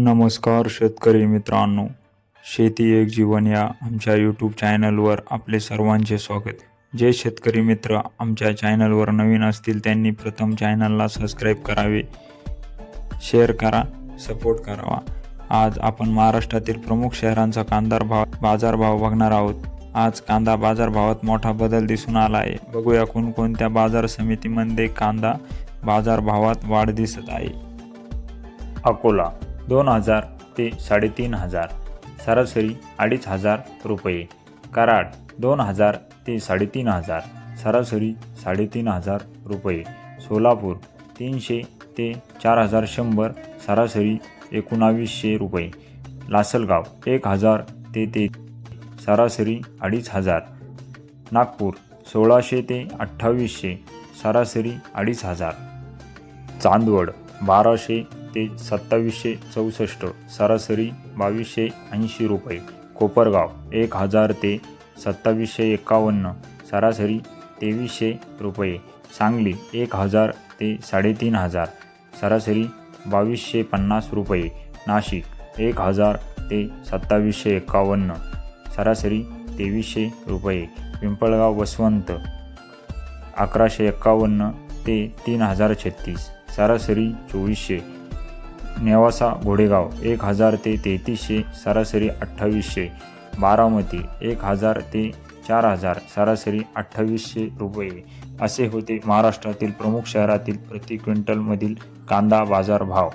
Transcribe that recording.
नमस्कार शेतकरी मित्रांनो. शेती एक जीवन या आमच्या यूट्यूब चॅनलवर आपले सर्वांचे स्वागत. जे शेतकरी मित्र आमच्या चॅनलवर नवीन असतील त्यांनी प्रथम चॅनलला सबस्क्राईब करावे. शेअर करा सपोर्ट करावा. आज आपण महाराष्ट्रातील प्रमुख शहरांचा कांदा भाव बाजारभाव बघणार आहोत. आज कांदा बाजारभावात मोठा बदल दिसून आला आहे. बघूया कोणकोणत्या बाजार समितीमध्ये कांदा बाजारभावात वाढ दिसत आहे. अकोला. दोन हजार ते साडेतीन हजार. सरासरी अडीच हजार रुपये. कराड दोन हजार ते साडेतीन हजार. सरासरी साडेतीन हजार रुपये. सोलापूर तीनशे ते चार हजार शंभर. सरासरी एकोणावीसशे रुपये. लासलगाव एक हजार ते ते सरासरी अडीच हजार. नागपूर सोळाशे ते अठ्ठावीसशे. सरासरी अडीच हजार. चांदवड बाराशे ते सत्तावीसशे चौसष्ट सरासरी बावीसशे ऐंशी रुपये. कोपरगाव एक हजार ते सत्तावीसशे एकावन्न सरासरी तेवीसशे रुपये. सांगली एक हजार ते साडेतीन हजार सरासरी बावीसशे पन्नास रुपये. नाशिक एक हजार ते सत्तावीसशे एकावन्न सरासरी तेवीसशे रुपये. पिंपळगाव वसवंत अकराशे एक्कावन्न ते तीन हजार छत्तीस सरासरी चोवीसशे. नेवासा घोडेगाव एक हजार ते तेहतीसशे सरासरी अठ्ठावीसशे. बारामती एक हजार ते चार हजार सरासरी अठ्ठावीसशे रुपये. असे होते महाराष्ट्रातील प्रमुख शहरातील प्रति क्विंटलमधील कांदा बाजार भाव